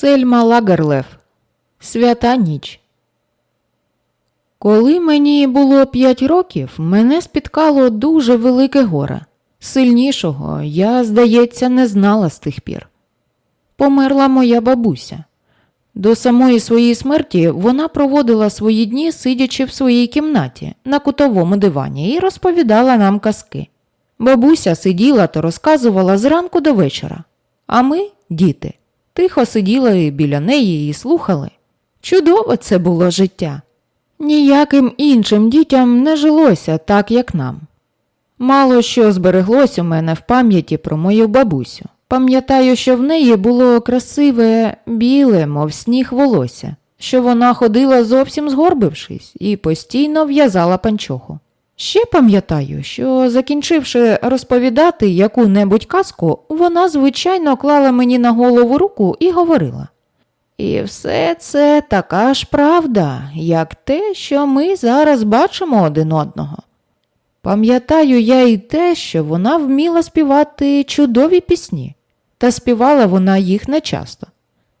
Сельма Лагерлев. Свята ніч. Коли мені було п'ять років, мене спіткало дуже велике горе. Сильнішого я, здається, не знала з тих пір. Померла моя бабуся. До самої своєї смерті вона проводила свої дні, сидячи в своїй кімнаті на кутовому дивані, і розповідала нам казки. Бабуся сиділа та розказувала зранку до вечора, а ми, діти, тихо сиділи біля неї і слухали. Чудове це було життя. Ніяким іншим дітям не жилося так, як нам. Мало що збереглось у мене в пам'яті про мою бабусю. Пам'ятаю, що в неї було красиве, біле, мов сніг волосся, що вона ходила зовсім згорбившись і постійно в'язала панчоху. Ще пам'ятаю, що, закінчивши розповідати яку-небудь казку, вона, звичайно, клала мені на голову руку і говорила. І все це така ж правда, як те, що ми зараз бачимо один одного. Пам'ятаю я і те, що вона вміла співати чудові пісні, та співала вона їх нечасто.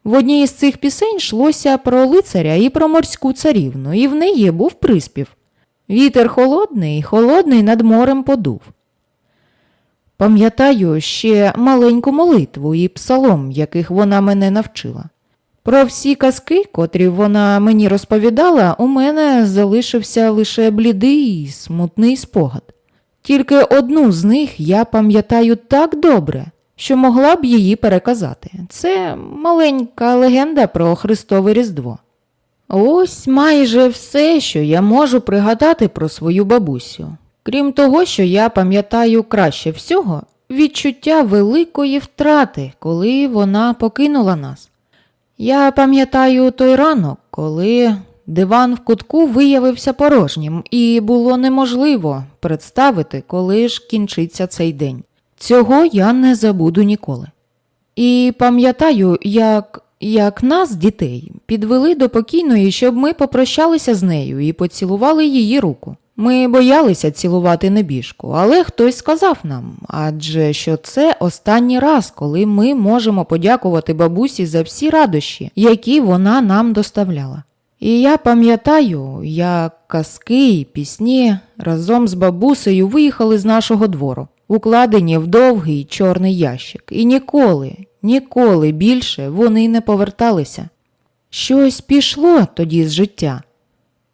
В одній із цих пісень йшлося про лицаря і про морську царівну, і в неї був приспів Вітер холодний, холодний над морем подув. Пам'ятаю ще маленьку молитву і псалом, яких вона мене навчила. Про всі казки, котрі вона мені розповідала, у мене залишився лише блідий і смутний спогад. Тільки одну з них я пам'ятаю так добре, що могла б її переказати. Це маленька легенда про Христове Різдво. Ось майже все, що я можу пригадати про свою бабусю. Крім того, що я пам'ятаю краще всього, відчуття великої втрати, коли вона покинула нас. Я пам'ятаю той ранок, коли диван в кутку виявився порожнім, і було неможливо представити, коли ж кінчиться цей день. Цього я не забуду ніколи. І пам'ятаю, як, як нас, дітей, підвели до покійної, щоб ми попрощалися з нею і поцілували її руку. Ми боялися цілувати небіжку, але хтось сказав нам, адже що це останній раз, коли ми можемо подякувати бабусі за всі радощі, які вона нам доставляла. І я пам'ятаю, як казки і пісні разом з бабусею виїхали з нашого двору, укладені в довгий чорний ящик, і ніколи, ніколи більше вони й не поверталися. Щось пішло тоді з життя.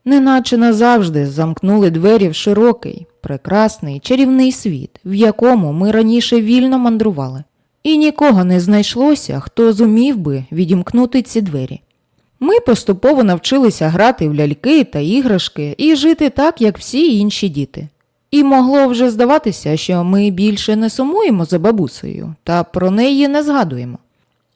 Неначе назавжди замкнули двері в широкий, прекрасний, чарівний світ, в якому ми раніше вільно мандрували, і нікого не знайшлося, хто зумів би відімкнути ці двері. Ми поступово навчилися грати в ляльки та іграшки і жити так, як всі інші діти. І могло вже здаватися, що ми більше не сумуємо за бабусею та про неї не згадуємо.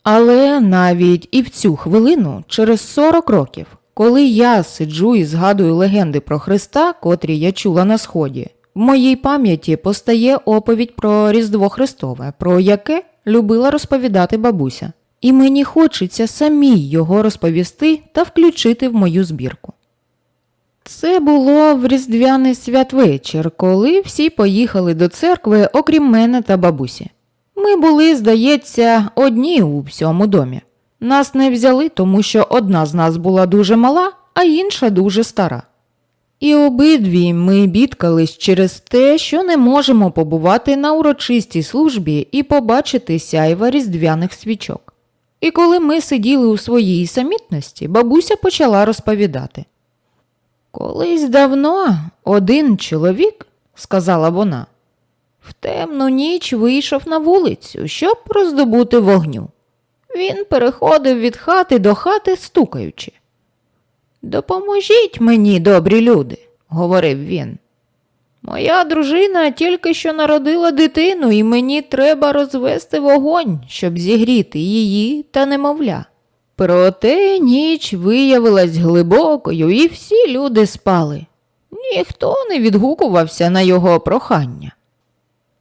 Але навіть і в цю хвилину, через 40 років, коли я сиджу і згадую легенди про Христа, котрі я чула на сході, в моїй пам'яті постає оповідь про Різдво Христове, про яке любила розповідати бабуся. І мені хочеться самій його розповісти та включити в мою збірку. Це було в різдвяний святвечір, коли всі поїхали до церкви, окрім мене та бабусі. Ми були, здається, одні у всьому домі. Нас не взяли, тому що одна з нас була дуже мала, а інша дуже стара. І обидві ми бідкались через те, що не можемо побувати на урочистій службі і побачити сяйва різдвяних свічок. І коли ми сиділи у своїй самітності, бабуся почала розповідати. Колись давно один чоловік, сказала вона, в темну ніч вийшов на вулицю, щоб роздобути вогню. Він переходив від хати до хати, стукаючи. Допоможіть мені, добрі люди, говорив він. Моя дружина тільки що народила дитину, і мені треба розвести вогонь, щоб зігріти її та немовля. Проте ніч виявилась глибокою, і всі люди спали. Ніхто не відгукувався на його прохання.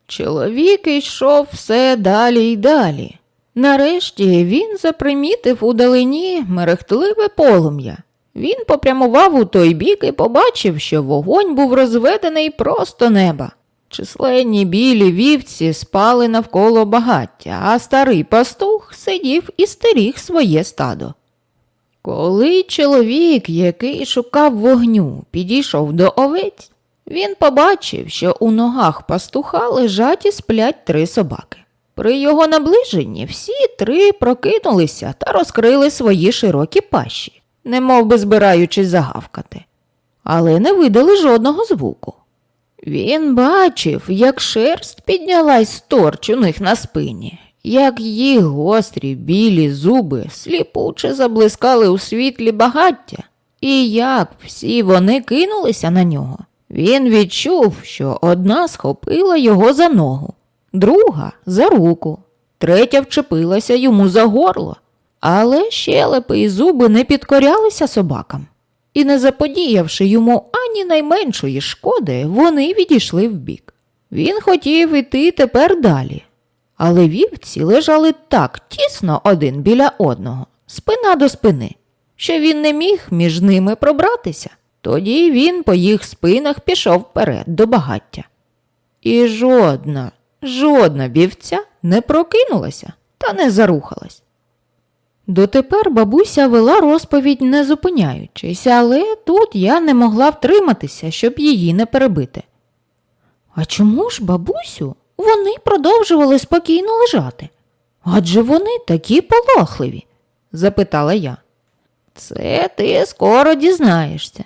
Чоловік йшов все далі й далі. Нарешті він запримітив у далині мерехтливе полум'я. Він попрямував у той бік і побачив, що вогонь був розведений просто неба. Численні білі вівці спали навколо багаття, а старий пастух сидів і стеріг своє стадо. Коли чоловік, який шукав вогню, підійшов до овець, він побачив, що у ногах пастуха лежать і сплять три собаки. При його наближенні всі три прокинулися та розкрили свої широкі пащі, немов би збираючись загавкати, але не видали жодного звуку. Він бачив, як шерсть піднялась з торч у них на спині, як їх гострі білі зуби сліпуче заблискали у світлі багаття, і як всі вони кинулися на нього. Він відчув, що одна схопила його за ногу, друга за руку, третя вчепилася йому за горло, але щелепи і зуби не підкорялися собакам. І не заподіявши йому ані найменшої шкоди, вони відійшли вбік. Він хотів іти тепер далі, але вівці лежали так тісно один біля одного, спина до спини, що він не міг між ними пробратися. Тоді він по їх спинах пішов вперед до багаття. І жодна, жодна вівця не прокинулася та не зарухалась. Дотепер бабуся вела розповідь не зупиняючись, але тут я не могла втриматися, щоб її не перебити. А чому ж, бабусю, вони продовжували спокійно лежати? Адже вони такі полохливі? запитала я. Це ти скоро дізнаєшся,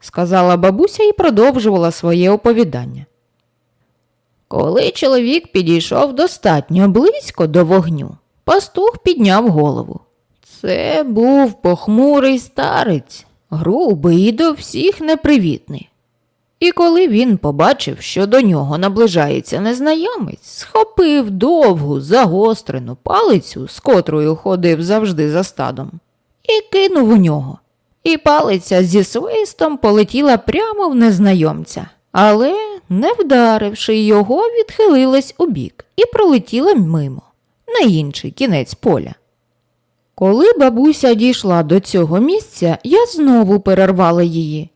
сказала бабуся і продовжувала своє оповідання. Коли чоловік підійшов достатньо близько до вогню, пастух підняв голову. Це був похмурий старець, грубий і до всіх непривітний. І коли він побачив, що до нього наближається незнайомець, схопив довгу загострену палицю, з котрою ходив завжди за стадом, і кинув у нього. І палиця зі свистом полетіла прямо в незнайомця, але, не вдаривши його, відхилилась убік і пролетіла мимо на інший кінець поля. Коли бабуся дійшла до цього місця, я знову перервала її.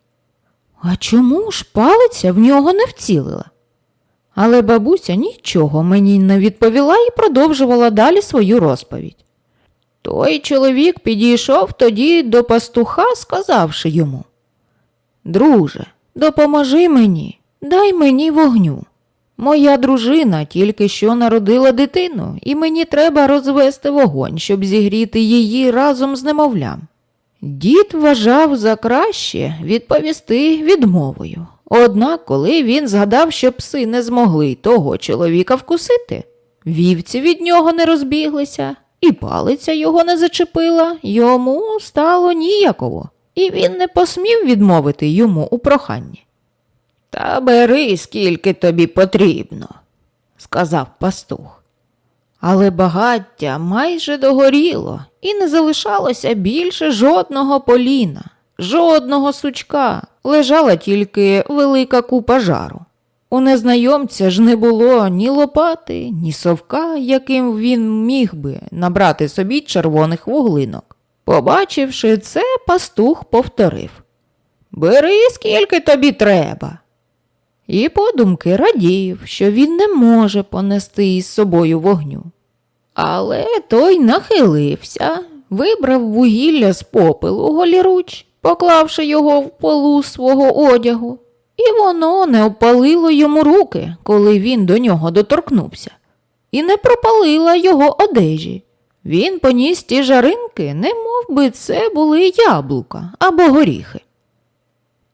А чому ж палиця в нього не вцілила? Але бабуся нічого мені не відповіла і продовжувала далі свою розповідь. Той чоловік підійшов тоді до пастуха, сказавши йому Друже, допоможи мені, дай мені вогню. Моя дружина тільки що народила дитину, і мені треба розвести вогонь, щоб зігріти її разом з немовлям. Дід вважав за краще відповісти відмовою. Однак, коли він згадав, що пси не змогли того чоловіка вкусити, вівці від нього не розбіглися, і палиця його не зачепила, йому стало ніяково, і він не посмів відмовити йому у проханні. Та бери, скільки тобі потрібно, сказав пастух. Але багаття майже догоріло, і не залишалося більше жодного поліна, жодного сучка, лежала тільки велика купа жару. У незнайомця ж не було ні лопати, ні совка, яким він міг би набрати собі червоних вуглинок. Побачивши це, пастух повторив Бери, скільки тобі треба. І подумки радів, що він не може понести із собою вогню. Але той нахилився, вибрав вугілля з попелу голіруч, поклавши його в полу свого одягу, і воно не опалило йому руки, коли він до нього доторкнувся, і не пропалила його одежі. Він поніс ті жаринки, не мов би це були яблука або горіхи.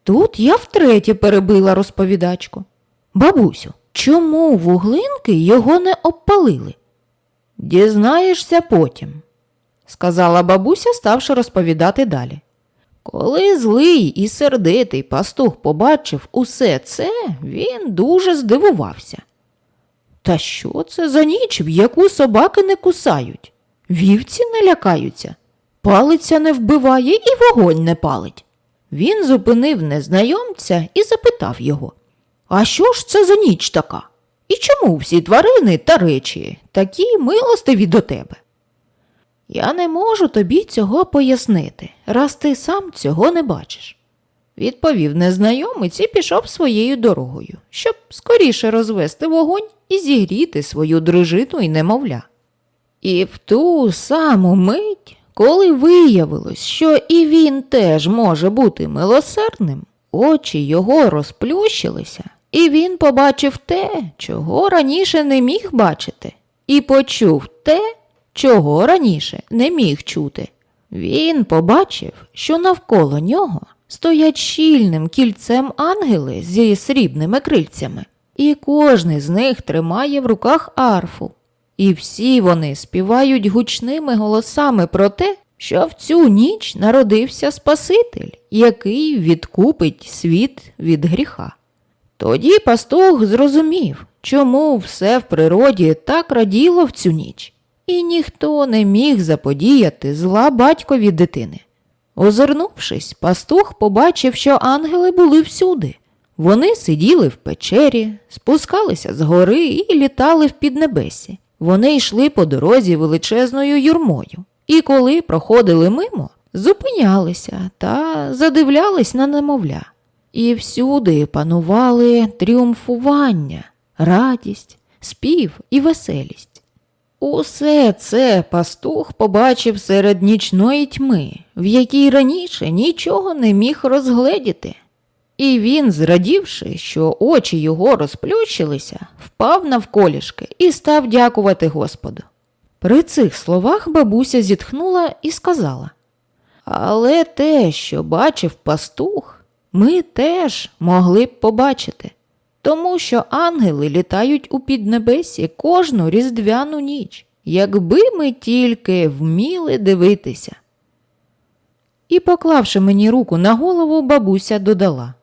Тут я втретє перебила розповідачку. Бабусю, чому вуглинки його не обпалили? Дізнаєшся потім, сказала бабуся, ставши розповідати далі. Коли злий і сердитий пастух побачив усе це, він дуже здивувався. Та що це за ніч, в яку собаки не кусають? Вівці не лякаються, палиця не вбиває і вогонь не палить. Він зупинив незнайомця і запитав його А що ж це за ніч така? І чому всі тварини та речі такі милостиві до тебе? Я не можу тобі цього пояснити, раз ти сам цього не бачиш. відповів незнайомець і пішов своєю дорогою, щоб скоріше розвести вогонь і зігріти свою дружину і немовля. І в ту саму мить, коли виявилось, що і він теж може бути милосердним, очі його розплющилися, і він побачив те, чого раніше не міг бачити, і почув те, чого раніше не міг чути. Він побачив, що навколо нього стоять щільним кільцем ангели зі срібними крильцями, і кожний з них тримає в руках арфу. І всі вони співають гучними голосами про те, що в цю ніч народився Спаситель, який відкупить світ від гріха. Тоді пастух зрозумів, чому все в природі так раділо в цю ніч, і ніхто не міг заподіяти зла батькові дитини. Озирнувшись, пастух побачив, що ангели були всюди. Вони сиділи в печері, спускалися з гори і літали в піднебесі. Вони йшли по дорозі величезною юрмою, і коли проходили мимо, зупинялися та задивлялись на немовля. І всюди панували тріумфування, радість, спів і веселість. Усе це пастух побачив серед нічної тьми, в якій раніше нічого не міг розгледіти. І він, зрадівши, що очі його розплющилися, впав навколішки і став дякувати Господу. При цих словах бабуся зітхнула і сказала Але те, що бачив пастух, ми теж могли б побачити, тому що ангели літають у піднебесі кожну різдвяну ніч, якби ми тільки вміли дивитися. І, поклавши мені руку на голову, бабуся додала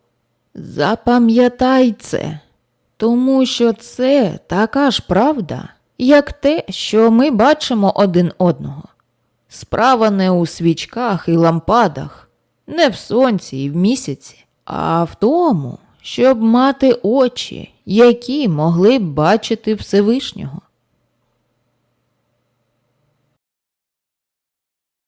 Запам'ятай це, тому що це така ж правда, як те, що ми бачимо один одного. Справа не у свічках і лампадах, не в сонці і в місяці, а в тому, щоб мати очі, які могли б бачити Всевишнього.